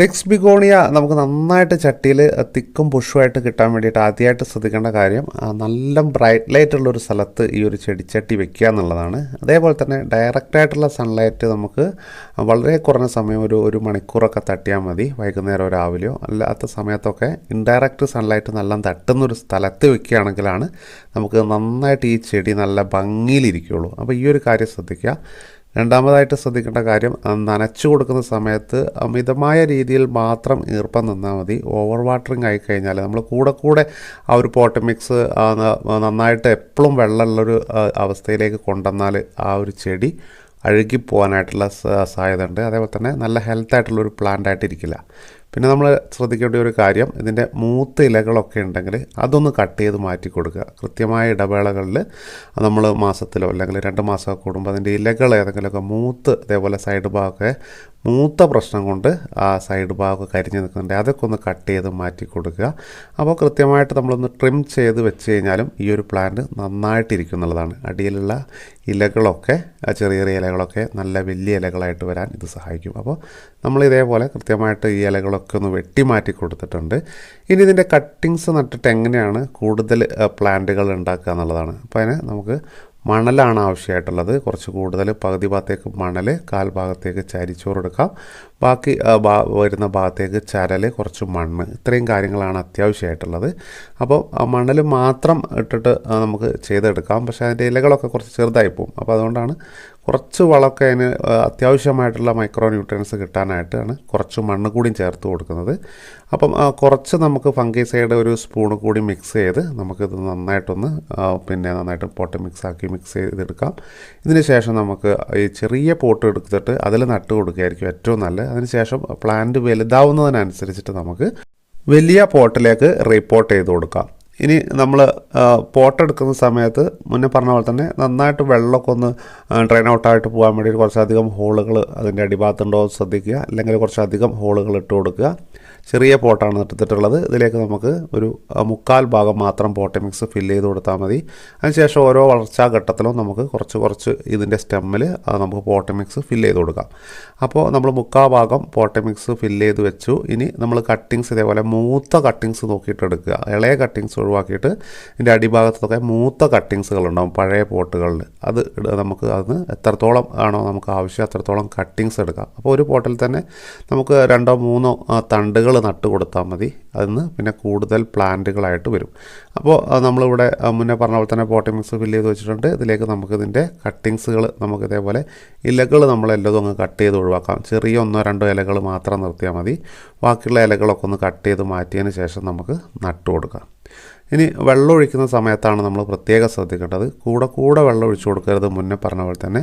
റിക്സ് begonia നമുക്ക് നന്നായിട്ട് ചട്ടിയിൽ തിക്കും പുഷുമായിട്ട് കിട്ടാൻ വേണ്ടിയിട്ട് ആദ്യമായിട്ട് ശ്രദ്ധിക്കേണ്ട കാര്യം നല്ല ബ്രൈറ്റ് ലൈറ്റ് ഉള്ളൊരു സ്ഥലത്ത് ഈ ഒരു ചെടിച്ചട്ടി വെക്കുക എന്നുള്ളതാണ്. അതേപോലെ തന്നെ ഡയറക്റ്റായിട്ടുള്ള സൺലൈറ്റ് നമുക്ക് വളരെ കുറഞ്ഞ സമയം ഒരു ഒരു മണിക്കൂറൊക്കെ തട്ടിയാൽ മതി വൈകുന്നേരമോ രാവിലെയോ അല്ലാത്ത സമയത്തൊക്കെ ഇൻഡയറക്റ്റ് സൺലൈറ്റ് നല്ല തട്ടുന്നൊരു സ്ഥലത്ത് വെക്കുകയാണെങ്കിലാണ് നമുക്ക് നന്നായിട്ട് ഈ ചെടി നല്ല ഭംഗിയിലിരിക്കുകയുള്ളൂ. അപ്പോൾ ഈ ഒരു കാര്യം ശ്രദ്ധിക്കുക. രണ്ടാമതായിട്ട് ശ്രദ്ധിക്കേണ്ട കാര്യം നനച്ചു കൊടുക്കുന്ന സമയത്ത് അമിതമായ രീതിയിൽ മാത്രം ഈർപ്പം നിന്നാൽ മതി. ഓവർ വാട്ടറിങ് ആയി കഴിഞ്ഞാൽ നമ്മൾ കൂടെ കൂടെ ആ ഒരു പോട്ട് മിക്സ് നന്നായിട്ട് എപ്പോഴും വെള്ളമുള്ളൊരു അവസ്ഥയിലേക്ക് കൊണ്ടുവന്നാൽ ആ ഒരു ചെടി അഴുകിപ്പോകാനായിട്ടുള്ള സാധ്യത ഉണ്ട് അതേപോലെ തന്നെ നല്ല ഹെൽത്തായിട്ടുള്ളൊരു പ്ലാന്റ് ആയിട്ടിരിക്കില്ല. പിന്നെ നമ്മൾ ശ്രദ്ധിക്കേണ്ട ഒരു കാര്യം ഇതിന്റെ മൂത്ത ഇലകളൊക്കെ ഉണ്ടെങ്കിൽ അതൊന്ന് കട്ട് ചെയ്ത് മാറ്റി കൊടുക്കുക. കൃത്യമായ ഇടവേളകളിൽ നമ്മൾ മാസത്തിലോ അല്ലെങ്കിൽ രണ്ട് മാസമൊക്കെ കൂടുമ്പോൾ അതിന്റെ ഇലകൾ ഏതെങ്കിലുമൊക്കെ മൂത്ത് ഇതേപോലെ സൈഡ് ഭാഗമൊക്കെ മൂത്ത പ്രശ്നം കൊണ്ട് ആ സൈഡ് ഭാഗമൊക്കെ കരിഞ്ഞ് നിൽക്കുന്നുണ്ട്. അതൊക്കെ ഒന്ന് കട്ട് ചെയ്ത് മാറ്റി കൊടുക്കുക. അപ്പോൾ കൃത്യമായിട്ട് നമ്മളൊന്ന് ട്രിം ചെയ്ത് വെച്ച് കഴിഞ്ഞാലും ഈ ഒരു പ്ലാന്റ് നന്നായിട്ടിരിക്കും എന്നുള്ളതാണ്. അടിയിലുള്ള ഇലകളൊക്കെ ചെറിയ ചെറിയ ഇലകളൊക്കെ നല്ല വലിയ ഇലകളായിട്ട് വരാൻ ഇത് സഹായിക്കും. അപ്പോൾ നമ്മൾ ഇതേപോലെ കൃത്യമായിട്ട് ഈ ഇലകളൊക്കെ ഒന്ന് വെട്ടി മാറ്റി കൊടുത്തിട്ടുണ്ട്. ഇനി ഇതിന്റെ കട്ടിങ്സ് നട്ടിട്ട് എങ്ങനെയാണ് കൂടുതൽ പ്ലാന്റുകൾ ഉണ്ടാക്കുക എന്നുള്ളതാണ്. അപ്പോൾ അതിന് നമുക്ക് മണലാണ് ആവശ്യമായിട്ടുള്ളത്. കുറച്ച് കൂടുതൽ പകുതി ഭാഗത്തേക്ക് മണൽ കാൽ ഭാഗത്തേക്ക് ചരിച്ചോറ് എടുക്കാം. ബാക്കി വരുന്ന ഭാഗത്തേക്ക് ചരൽ കുറച്ച് മണ്ണ്. ഇത്രയും കാര്യങ്ങളാണ് അത്യാവശ്യമായിട്ടുള്ളത്. അപ്പോൾ മണൽ മാത്രം ഇട്ടിട്ട് നമുക്ക് ചെയ്തെടുക്കാം. പക്ഷേ അതിന്റെ ഇലകളൊക്കെ കുറച്ച് ചെറുതായി പോകും അപ്പോൾ അതുകൊണ്ടാണ് കുറച്ച് വളമൊക്കെ അതിന് അത്യാവശ്യമായിട്ടുള്ള മൈക്രോ ന്യൂട്രിയൻസ് കിട്ടാനായിട്ടാണ് കുറച്ച് മണ്ണ് കൂടിയും ചേർത്ത് കൊടുക്കുന്നത്. അപ്പം കുറച്ച് നമുക്ക് ഫംഗിസൈഡ് ഒരു സ്പൂൺ കൂടി മിക്സ് ചെയ്ത് നമുക്കിത് നന്നായിട്ടൊന്ന് പിന്നെ നന്നായിട്ട് പോട്ട് മിക്സ് ആക്കി മിക്സ് ചെയ്തെടുക്കാം. ഇതിന് ശേഷം നമുക്ക് ഈ ചെറിയ പോട്ട് എടുത്തിട്ട് അതിൽ നട്ട് കൊടുക്കുകയായിരിക്കും ഏറ്റവും നല്ലത്. അതിന് ശേഷം പ്ലാന്റ് വലുതാവുന്നതിനനുസരിച്ചിട്ട് നമുക്ക് വലിയ പോട്ടിലേക്ക് റിപ്പോർട്ട് ചെയ്ത് കൊടുക്കാം. ഇനി നമ്മൾ പോട്ട് എടുക്കുന്ന സമയത്ത് മുന്നേ പറഞ്ഞ പോലെ തന്നെ നന്നായിട്ട് വെള്ളമൊക്കെ ഒന്ന് ഡ്രെയിൻ ഔട്ടായിട്ട് പോകാൻ വേണ്ടി കുറച്ചധികം ഹോളുകൾ അതിന്റെ അടിഭാഗത്തുണ്ടോ ശ്രദ്ധിക്കുക. അല്ലെങ്കിൽ കുറച്ചധികം ഹോളുകൾ ഇട്ട് കൊടുക്കുക. ചെറിയ പോട്ടാണ് എടുത്തിട്ടുള്ളത്. ഇതിലേക്ക് നമുക്ക് ഒരു മുക്കാൽ ഭാഗം മാത്രം പോട്ട് മിക്സ് ഫില്ല് ചെയ്ത് കൊടുത്താൽ മതി. അതിനുശേഷം ഓരോ വളർച്ചാ ഘട്ടത്തിലും നമുക്ക് കുറച്ച് കുറച്ച് ഇതിന്റെ സ്റ്റെമ്മിൽ നമുക്ക് പോട്ട് മിക്സ് ഫില്ല് ചെയ്ത് കൊടുക്കാം. അപ്പോൾ നമ്മൾ മുക്കാൽ ഭാഗം പോട്ട് മിക്സ് ഫില്ല് ചെയ്ത് വെച്ചു. ഇനി നമ്മൾ കട്ടിങ്സ് ഇതേപോലെ മൂത്ത കട്ടിങ്സ് നോക്കിയിട്ട് എടുക്കുക. ഇളയ കട്ടിങ്സ് ഒഴിവാക്കിയിട്ട് ഇതിന്റെ അടിഭാഗത്തൊക്കെ മൂത്ത കട്ടിങ്സുകൾ ഉണ്ടാവും പഴയ പോട്ടുകളിൽ. അത് നമുക്ക് അതിന് എത്രത്തോളം ആണോ നമുക്ക് ആവശ്യം അത്രത്തോളം കട്ടിങ്സ് എടുക്കാം. അപ്പോൾ ഒരു പോട്ടിൽ തന്നെ നമുക്ക് രണ്ടോ മൂന്നോ തണ്ടുകൾ നട്ട് കൊടുത്താൽ മതി. അതിന് പിന്നെ കൂടുതൽ പ്ലാന്റുകളായിട്ട് വരും. അപ്പോൾ നമ്മളിവിടെ മുന്നേ പറഞ്ഞ പോലെ തന്നെ പോട്ടി മിക്സ് ഫില്ല് ചെയ്ത് വെച്ചിട്ടുണ്ട്. ഇതിലേക്ക് നമുക്കിതിന്റെ കട്ടിങ്സുകൾ നമുക്ക് ഇതേപോലെ ഇലകൾ എല്ലാതും അങ്ങ് കട്ട് ചെയ്ത് ഒഴിവാക്കാം. ചെറിയ ഒന്നോ രണ്ടോ ഇലകൾ മാത്രം നിർത്തിയാൽ മതി. ബാക്കിയുള്ള ഇലകളൊക്കെ ഒന്ന് കട്ട് ചെയ്ത് മാറ്റിയതിന് ശേഷം നമുക്ക് നട്ടു കൊടുക്കാം. ഇനി വെള്ളം ഒഴിക്കുന്ന സമയത്താണ് നമ്മൾ പ്രത്യേകം ശ്രദ്ധിക്കേണ്ടത്. കൂടെ കൂടെ വെള്ളം ഒഴിച്ചു കൊടുക്കരുത് മുന്നേ പറഞ്ഞ പോലെ തന്നെ.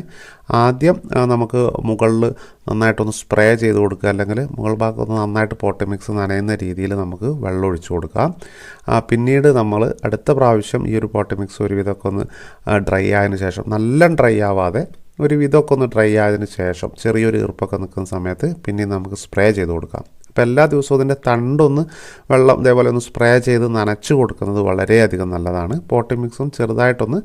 ആദ്യം നമുക്ക് മുകളിൽ നന്നായിട്ടൊന്ന് സ്പ്രേ ചെയ്ത് കൊടുക്കുക. അല്ലെങ്കിൽ മുകൾ ഭാഗത്തൊന്ന് നന്നായിട്ട് പോട്ടി മിക്സ് നനയുന്ന രീതിയിൽ നമുക്ക് വെള്ളം ഒഴിച്ചു കൊടുക്കാം. പിന്നീട് നമ്മൾ അടുത്ത പ്രാവശ്യം ഈ ഒരു പോട്ട് മിക്സ് ഒരുവിധമൊക്കെ ഒന്ന് ഡ്രൈ ആയതിനു ശേഷം നല്ല ഡ്രൈ ആവാതെ ഒരു വിധമൊക്കെ ഒന്ന് ഡ്രൈ ആയതിനു ശേഷം ചെറിയൊരു ഈർപ്പൊക്കെ നിൽക്കുന്ന സമയത്ത് പിന്നെ നമുക്ക് സ്പ്രേ ചെയ്ത് കൊടുക്കാം. അപ്പോൾ എല്ലാ ദിവസവും ഇതിന്റെ തണ്ടൊന്ന് വെള്ളം ഇതേപോലെ ഒന്ന് സ്പ്രേ ചെയ്ത് നനച്ചു കൊടുക്കുന്നത് വളരെയധികം നല്ലതാണ്. പോട്ടി മിക്സും ചെറുതായിട്ടൊന്ന്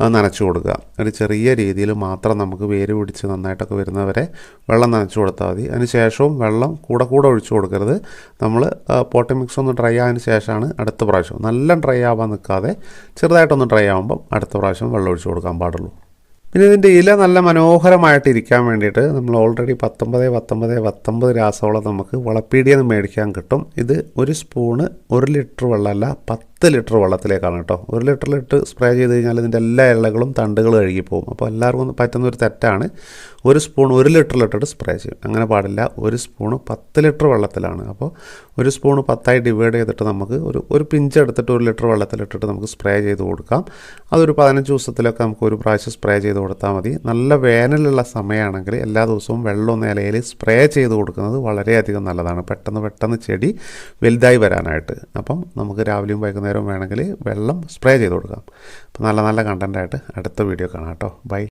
നനച്ചു നനച്ച് കൊടുക്കുക. ഒരു ചെറിയ രീതിയിൽ മാത്രം നമുക്ക് വേര് പിടിച്ച് നന്നായിട്ടൊക്കെ വരുന്നവരെ വെള്ളം നനച്ചു കൊടുത്താൽ മതി. അതിന് ശേഷവും വെള്ളം കൂടെ കൂടെ ഒഴിച്ചു കൊടുക്കരുത്. നമ്മൾ പോട്ടി മിക്സ് ഒന്ന് ഡ്രൈ ആയതിനു ശേഷമാണ് അടുത്ത പ്രാവശ്യം. നല്ല ഡ്രൈ ആവാൻ നിൽക്കാതെ ചെറുതായിട്ടൊന്ന് ഡ്രൈ ആകുമ്പം അടുത്ത പ്രാവശ്യം വെള്ളം ഒഴിച്ചു കൊടുക്കാൻ പാടുള്ളൂ. പിന്നെ ഇതിന്റെ ഇല നല്ല മനോഹരമായിട്ട് ഇരിക്കാൻ വേണ്ടിയിട്ട് നമ്മൾ ഓൾറെഡി പത്തൊമ്പത് പത്തൊമ്പത് പത്തൊമ്പത് രാസവളം നമുക്ക് വളപ്പീടിയെന്ന് മേടിക്കാൻ കിട്ടും. ഇത് ഒരു സ്പൂണ് ഒരു ലിറ്റർ വെള്ളമല്ല പത്ത് ലിറ്റർ വെള്ളത്തിലേക്കാണ് കേട്ടോ. ഒരു ലിറ്ററിലിട്ട് സ്പ്രേ ചെയ്ത് കഴിഞ്ഞാൽ ഇതിന്റെ എല്ലാ ഇലകളും തണ്ടുകൾ കഴുകിപ്പോകും അപ്പോൾ എല്ലാവർക്കും പറ്റുന്ന ഒരു തെറ്റാണ്. ഒരു സ്പൂൺ ഒരു ലിറ്ററിലിട്ടിട്ട് സ്പ്രേ ചെയ്യും. അങ്ങനെ പാടില്ല. ഒരു സ്പൂൺ പത്ത് ലിറ്റർ വെള്ളത്തിലാണ്. അപ്പോൾ ഒരു സ്പൂണ് പത്തായി ഡിവൈഡ് ചെയ്തിട്ട് നമുക്ക് ഒരു ഒരു പിഞ്ച് എടുത്തിട്ട് ഒരു ലിറ്റർ വെള്ളത്തിലിട്ടിട്ട് നമുക്ക് സ്പ്രേ ചെയ്ത് കൊടുക്കാം. അതൊരു പതിനഞ്ച് ദിവസത്തിലൊക്കെ നമുക്ക് ഒരു പ്രാവശ്യം സ്പ്രേ ചെയ്ത് കൊടുത്താൽ മതി. നല്ല വേനലുള്ള സമയമാണെങ്കിൽ എല്ലാ ദിവസവും വെള്ളം ഇലയിൽ സ്പ്രേ ചെയ്ത് കൊടുക്കുന്നത് വളരെയധികം നല്ലതാണ്. പെട്ടെന്ന് പെട്ടെന്ന് ചെടി വലുതായി വരാനായിട്ട്. അപ്പം നമുക്ക് രാവിലെയും വൈകുന്നേരവും വേണമെങ്കിൽ വെള്ളം സ്പ്രേ ചെയ്ത് കൊടുക്കാം. അപ്പോൾ നല്ല നല്ല കണ്ടന്റായിട്ട് അടുത്ത വീഡിയോ കാണാം കേട്ടോ. ബൈ